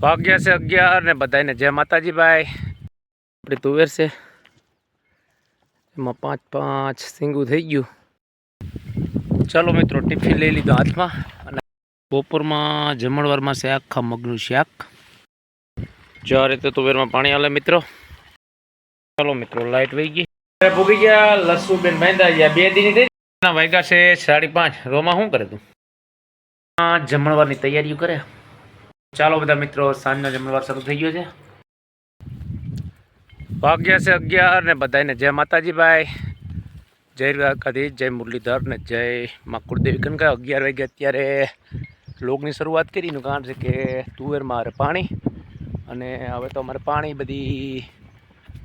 વાગ્યા છે અગિયાર ને બધાને જય માતાજી ભાઈ આપણી તુવેર છે. એમાં પાંચ પાંચ સિંગું થઈ ગયું. ચાલો મિત્રો, ટિફિન લઈ લીધો હાથમાં અને બપોરમાં જમણવારમાં છે આખા મગનું શાક. જો રીતે તુવેરમાં પાણી હાલે મિત્રો. ચાલો મિત્રો, લાઈટ વહી ગઈ. ભૂગી ગયા લસુ બેન બાંધા ગયા. બે દિન થઈ વાગ્યા છે સાડી પાંચ. રોમાં શું કરે તું? જમણવારની તૈયારીઓ કરે. ચાલો બધા મિત્રો, સાંજનો જમણવાર શરૂ થઈ ગયો છે. વાગ્યા છે અગિયાર ને બધાને જય માતાજીભાઈ, જય દ્વારકાધીશ, જય મુરલીધર ને જય મા કુળદેવી. કનકા અગિયાર વાગ્યા અત્યારે લોકની શરૂઆત કરીનું કારણ છે કે તુવેરમાં અરે પાણી અને હવે તો અમારે પાણી બધી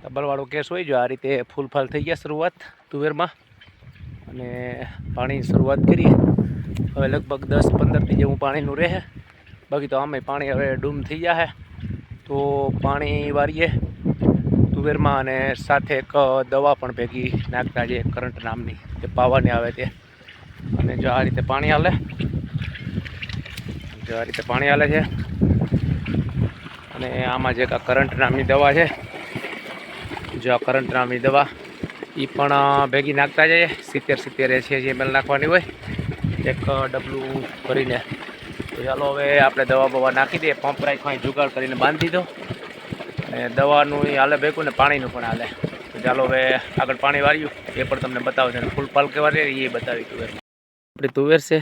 ડબલવાળો કેસ હોય જો આ રીતે ફૂલફાલ થઈ ગયા શરૂઆત તુવેરમાં અને પાણી શરૂઆત કરીએ. હવે લગભગ દસ પંદરથી જેવું પાણીનું રહે. બાકી તો આમે પાણી હવે ડૂમ થઈ જાય તો પાણી વારીએ તુવેરમાં અને સાથે એક દવા પણ ભેગી નાખતા જઈએ કરંટ નામની જે પાવાની આવે તે. અને જો આ રીતે પાણી હાલે. જો આ રીતે પાણી હાલે છે. અને આમાં જે કરંટ નામની દવા છે, જો આ કરંટ નામની દવા એ પણ ભેગી નાખતા જઈએ. સિત્તેર સિત્તેર એસી એમએલ નાખવાની હોય. એક ડબલું ભરીને તો ચાલો હવે આપણે દવા બવા નાખી દઈએ. પંપ રાખવાની જુગાડ કરીને બાંધી દીધો. અને દવાનું હાલે ભેગું ને પાણીનું પણ હાલે. ચાલો હવે આગળ પાણી વાળ્યું. એ પણ તમને બતાવશે અને ફૂલ પાલ રહે એ બતાવી તુવેર આપણી તુવેર છે.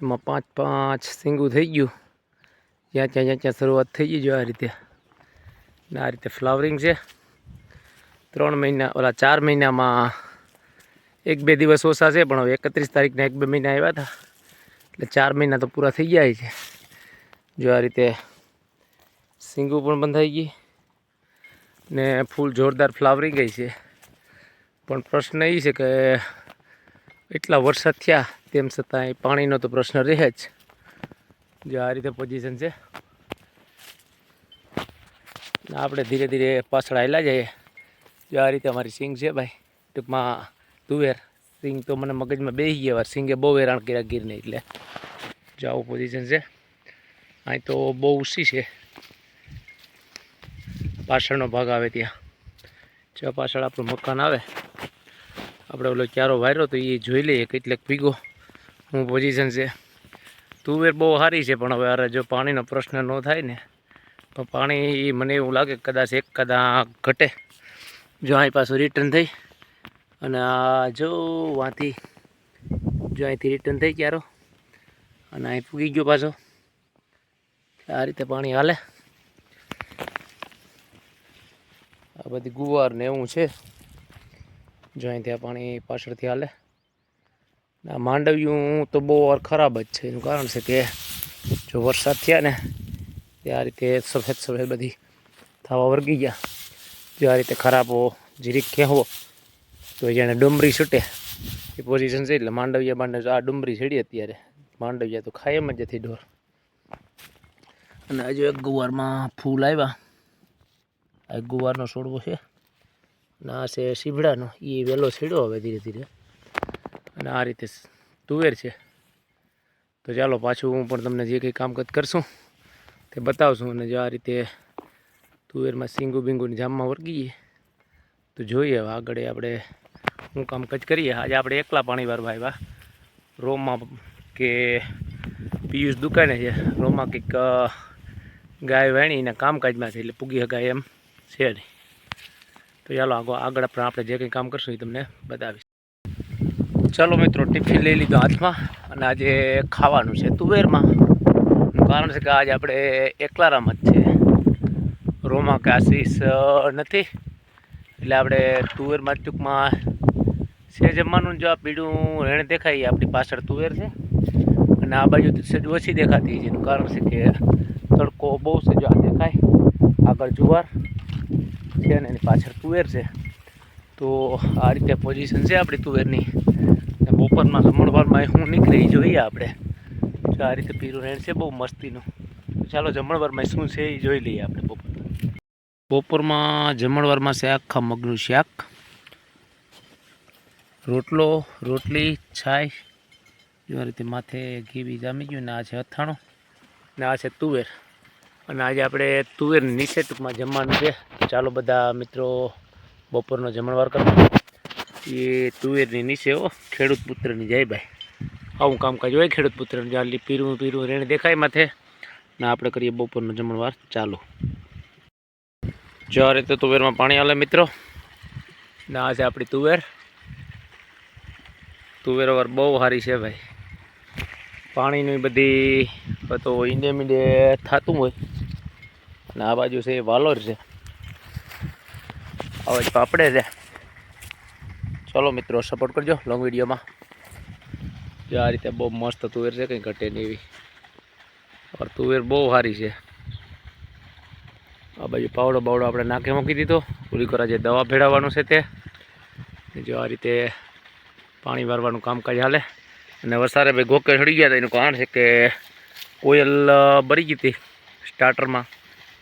એમાં પાંચ પાંચ સિંગું થઈ ગયું. જ્યાં ત્યાં જ્યાં ત્યાં શરૂઆત થઈ ગઈ જો આ રીતે. ને આ રીતે ફ્લાવરિંગ છે. ત્રણ મહિના, ઓલા ચાર મહિનામાં એક બે દિવસ ઓછા છે, પણ હવે એકત્રીસ તારીખના એક બે મહિના આવ્યા હતા. એટલે ચાર મહિના તો પૂરા થઈ ગયા છે. જો આ રીતે સિંગું પણ બંધાઈ ગઈ ને ફૂલ જોરદાર ફ્લાવરી ગઈ છે. પણ પ્રશ્ન એ છે કે એટલા વરસાદ થયા તેમ છતાં પાણીનો તો પ્રશ્ન રહે જ. જો આ રીતે પોઝિશન છે. આપણે ધીરે ધીરે પાછળ આવેલા જઈએ. જો આ રીતે અમારી સિંગ છે ભાઈ, ટૂંકમાં તુવેર. સિંગ તો મને મગજમાં બેસી ગયા વાર. સિંગે બહુ હેરાન કર્યા ગીરને એટલે. જાઓ પોઝિશન છે. અહીં તો બહુ ઊંચી છે. પાછળનો ભાગ આવે ત્યાં. જો પાછળ આપણું મકાન આવે. આપણે ઓલો ક્યારો વાયરો તો એ જોઈ લઈએ, કેટલેક ભીગો. હું પોઝિશન છે. તુવેર બહુ સારી છે, પણ હવે અરે જો પાણીનો પ્રશ્ન ન થાય ને, તો પાણી મને એવું લાગે કદાચ એક કદાચ ઘટે. જો અહીં પાછું રિટર્ન થઈ. અને આ જો વાંથી, જો અહીંથી રિટર્ન થઈ ક્યારો અને અહીં પૂગી ગયો પાછો. આ રીતે પાણી હાલે. આ બધી ગુવાર ને એવું છે. જો અહીંથી આ પાણી પાછળથી હાલે. આ માંડવ્યું તો બહુ વાર ખરાબ જ છે. એનું કારણ છે કે જો વરસાદ થયા ને, તે આ રીતે સફેદ સફેદ બધી થવા વર્ગી ગયા. જો આ રીતે ખરાબો જીરીક કહેવો તો જેણે ડુમરી છૂટે. એ પોઝિશન છે એટલે માંડવિયા માંડવ આ ડુમરી છેડી અત્યારે. માંડવિયા તો ખાય એમ જ નથી ઢોર. અને હજુ એક ગુવારમાં ફૂલ આવ્યા. આ ગુવારનો છોડવો છે. અને આ છે શીભડાનો એ વહેલો છેડ્યો હવે ધીરે ધીરે. અને આ રીતે તુવેર છે. તો ચાલો પાછું હું પણ તમને જે કંઈ કામકાજ કરશું તે બતાવશું. અને જો આ રીતે તુવેરમાં સિંગુ બિંગુની જામમાં વર્ગીએ તો જોઈએ હવે આગળ આપણે હું કામકાજ કરીએ. આજે આપણે એકલા પાણી વાળવા આવ્યા. રોમાં કે પિયુષ દુકાને છે. રોમાં કંઈક ગાય વેણીને કામકાજમાં છે એટલે પૂગી શકાય એમ છે નહીં તો ચાલો આગળ આગળ પણ આપણે જે કંઈ કામ કરશું એ તમને બતાવીશ. ચાલો મિત્રો, ટિફિન લઈ લીધો હાથમાં અને આજે ખાવાનું છે તુવેરમાં. કારણ છે કે આજે આપણે એકલારામાં જ છે. રોમાં કે આશીષ નથી. એટલે આપણે તુવેરમાં ટૂંકમાં છે જમવાનું જો આ પીળું રેણ દેખાય આપણી પાછળ તુવેર છે. અને આ બાજુ સેજ ઓછી દેખાતી એનું કારણ છે કે તડકો બહુ છે જો આ દેખાય. આગળ જુવાર છે અને એની પાછળ તુવેર છે. તો આ રીતે પોઝિશન છે આપણી તુવેરની. બપોરમાં જમણવારમાં હું નીકળે જોઈએ આપણે. જો આ રીતે પીરું રેણ છે, બહુ મસ્તીનું. ચાલો જમણવારમાં શું છે એ જોઈ લઈએ આપણે બપોર બપોરમાં જમણવારમાં છે આખા મગનું શાક. રોટલો, રોટલી, છાશ, એવા રીતે માથે ઘી બી જામી ગયું ને આ છે અથાણું ને આ છે તુવેર. અને આજે આપણે તુવેર નીચે ટૂંકમાં જમવાનું છે. ચાલો બધા મિત્રો બપોરનો જમણવાર કરો. એ તુવેરની નીચે હો, ખેડૂત પુત્રની જય ભાઈ. આવું કામકાજ હોય ખેડૂત પુત્રનું જાલી પીરું પીરું, રેણ દેખાય માથે. ને આપણે કરીએ બપોરનો જમણવાર. ચાલુ. જો રીતે તુવેરમાં પાણી આવે મિત્રો. ને આ છે આપણી તુવેર. તુવેર વાર બહુ સારી છે ભાઈ. પાણીની બધી તો ઈંડે મીંડે થતું હોય. અને આ બાજુ છે એ વાલોર છે. આવા જ પાપડે છે. ચલો મિત્રો સપોર્ટ કરજો લોંગ વિડીયોમાં જો આ રીતે બહુ મસ્ત તુવેર છે, કંઈ ઘટે નહીં એવી. ઓર તુવેર બહુ સારી છે. આ બાજુ પાવડો બાવડો આપણે નાખે મૂકી દીધો. પૂરી કરા જે દવા ભેળવવાનું છે તે. જો આ રીતે પાણી વારવાનું કામકાજ હાલે. અને વસારે ભાઈ ગોકે ચડી ગયા હતા, એનું કારણ છે કે કોયલ બરી ગઈ હતી સ્ટાર્ટરમાં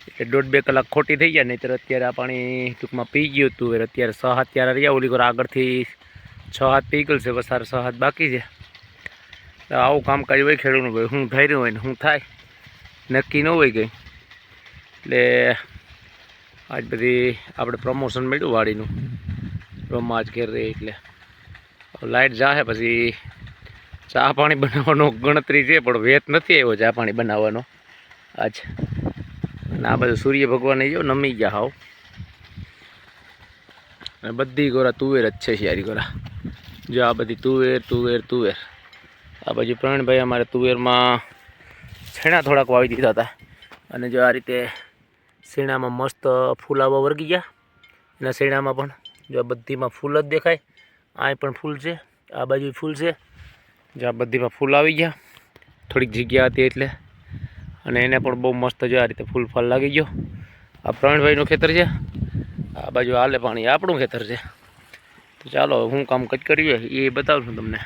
એટલે દોઢ બે કલાક ખોટી થઈ ગયા નહીં અત્યારે આ પાણી ટૂંકમાં પી ગયું હતું. અત્યારે છ હાથ ત્યારે રહ્યા, ઓલી આગળથી છ હાથ પી ગયેલ છે વસારે છ હાથ બાકી છે. આવું કામકાજ હોય ખેડૂતનું ભાઈ, શું થઈ રહ્યું હોય ને શું થાય, નક્કી ન હોય કંઈ. એટલે આજ બધી આપણે પ્રમોશન મળ્યું વાડીનું. રમવા જ ઘેર રહી એટલે. લાઇટ જાહે પછી ચા પાણી બનાવવાનો ગણતરી છે, પણ વેત નથી આવ્યો ચા પાણી બનાવવાનો. આજ. અને આ બધું સૂર્ય ભગવાન જો નમી ગયા હાવ. અને બધી ગોરા તુવેર જ છે શિયારી ગોરા. જો આ બધી તુવેર તુવેર તુવેર. આ બાજુ પ્રવીણભાઈ અમારે તુવેરમાં છેણા થોડાક વાવી દીધા હતા. અને જો આ રીતે શેણામાં મસ્ત ફૂલાવા વર્ગી ગયા. એના શેણામાં પણ જો આ બધીમાં ફૂલ જ દેખાય. આ પણ ફૂલ છે, આ બાજુ ફૂલ છે. જે આ બધીમાં ફૂલ આવી ગયા, થોડીક જગ્યા હતી એટલે. અને એને પણ બહુ મસ્ત જો આ રીતે ફૂલ ફાલ લાગી ગયો. આ પ્રવીણભાઈનું ખેતર છે, આ બાજુ આલે પાણી આપણું ખેતર છે. તો ચાલો હું કામ કચ કર્યું એ બતાવું છું તમને.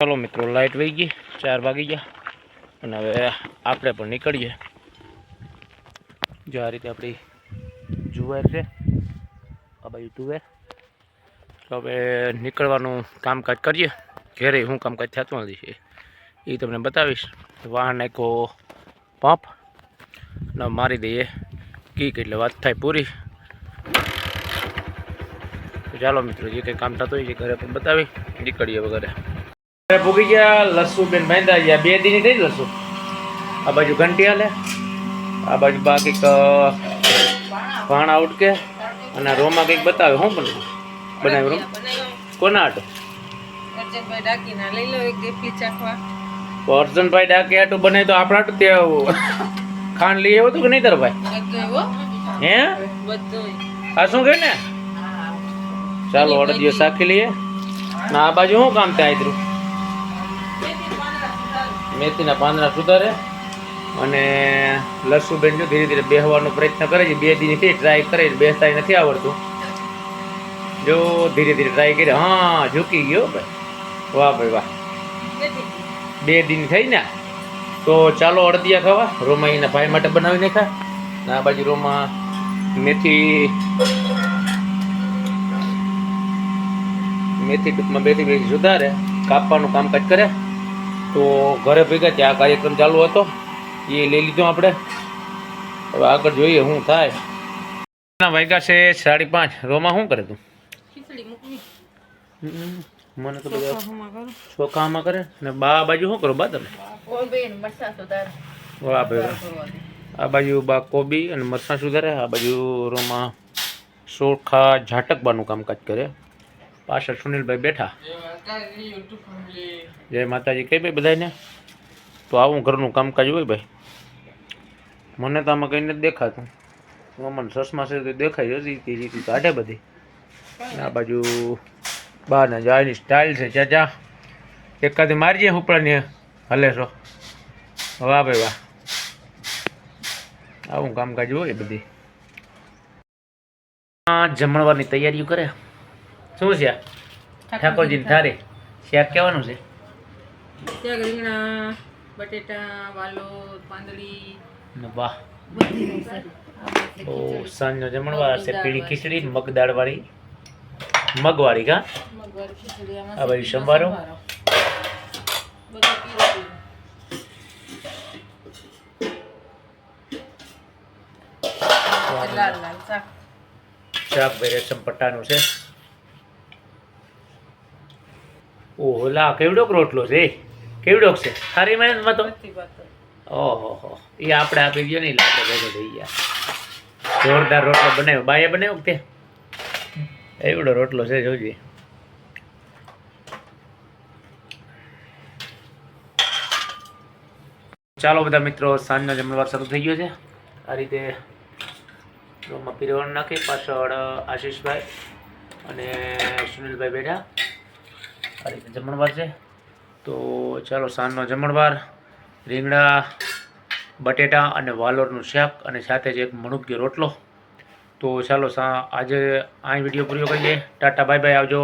ચાલો મિત્રો લાઇટ વહી ગઈ, ચાર વાગી ગયા. અને હવે આપણે પણ નીકળીએ. જો આ રીતે આપણી જુવાર છે, આ બાજુ તુવેર. તો હવે નીકળવાનું કામકાજ કરીએ. ઘેરે શું કામકાજ થતું નથી એ. તમને બતાવીશ. વાહન નાખ્યો પંપ. અને મારી દઈએ. કીક એટલે વાત થાય પૂરી. ચાલો મિત્રો, જે કંઈ કામ થતું હોય છે ઘરે પણ બતાવી. નીકળીએ વગેરે ભૂગી ગયા લસુ બેન મહેંદા ગયા. બે દિન થઈ લસુ? આ બાજુ ઘંટી હાલે. આ બાજુ બાકી ભાણા ઉટકે અને રોમાં કંઈક બતાવે. શું બનાવ્યું બનાવ્યું કોના આટો અર્જનભાઈ ડાકીના લઈ લો એક ડેફલી ચાખવા. અર્જનભાઈ ડાકી આટું બનાવી તો આપણા તો તે ખાંડ લઈ આવ્યો હતું કે નહીં તાર ભાઈ? હે? બધું. આ શું કે ને? ચાલો અડદિયો સાખી લઈએ. ના આ બાજુ શું કામ ત્યાં આદરું મેથીના પાંદડા સુધારે અને લસુબેન જો ધીરે ધીરે બેહવાનો પ્રયત્ન કરે છે. બે દિનથી ટ્રાય કરે બેસતા નથી આવડતું. જો ધીરે ધીરે ટ્રાય કરી હા ઝૂકી ગયો ભાઈ. વાહ ભાઈ વાહ. બે દિન. થઈ ને? તો ચાલો અડદિયા ખાવા. રોમા એના ભાઈ માટે બનાવી ખા ના આ બાજુ રોમા મેથી મેથી ટૂંકમાં બેથી બેથી સુધારે કાપવાનું કામકાજ કરે. તો ઘરે ભેગા ત્યાં કાર્યક્રમ ચાલુ હતો. એ લઈ લીધો આપણે. હવે આગળ જોઈએ શું થાય. ના વાગ્યા છે સાડી પાંચ. રોમાં શું કરે તું? ખીચડી મૂકવી મને તો બધા ચોખામાં કરું. કરે ને બા આ બાજુ શું કરો બા તમે? વાહ ભાઈ આ બાજુ બા કોબી અને મરચાં સુધારે આ બાજુ રોમાં ચોખા ઝાટકબાનું કામકાજ કરે. પાછળ સુનિલભાઈ બેઠા. જય માતાજી કઈ ભાઈ બધાને તો આવું ઘરનું કામકાજ હોય ભાઈ. મને તો આમાં કંઈ નથી દેખાતું. મને ચશ્મા છે તો દેખાય હજી તે રીતિ કાઢે બધી. આ બાજુ બહારના જાયની સ્ટાઇલ છે ચાચા. એકાદી મારજે ઉપડાની હલે છો. વાહ ભાઈ વાહ. આવું કામકાજ હોય બધી. જમણવારની તૈયારીઓ કરે. શું છે? ઠાકોરજીને થારે શાક કહેવાનું છે? ત્યાં રીંગણા બટેટા વાલો પાંદડી. વાહ. બધી સાંજનો જમણવાર છે. પીળી ખીચડી મગ દાળવાળી મગવાળી કા? આ ભાઈ સંભારો? શાક. ભાઈ રેશમ પટ્ટાનું છે. ઓહો લા કેવડોક રોટલો છે કેવડોક છે? સારી મહેનતમાં તો? ઓહો એ આપણે આપી ગયો નહીં લાગે ભેગો થઈ ગયા. જોરદાર રોટલો બનાવ્યો. બાએ બનાવ્યો કે એવડો રોટલો છે, જોજે. ચાલો બધા મિત્રો, સાંજનો જમણવાર શરૂ થઈ ગયો છે. આ રીતે રૂમમાં પીરવણ નાખી, પાછળ આશીષભાઈ અને સુનિલભાઈ બેઠા. આ રીતે જમણવાર છે. તો ચાલો સાંજનો જમણવાર, રીંગણા, બટેટા અને વાલોરનું શાક અને સાથે જ એક મણુકીયો રોટલો. તો ચાલો આજે આ વીડિયો પૂરો કરીએ. ટાટા બાય બાય આવજો.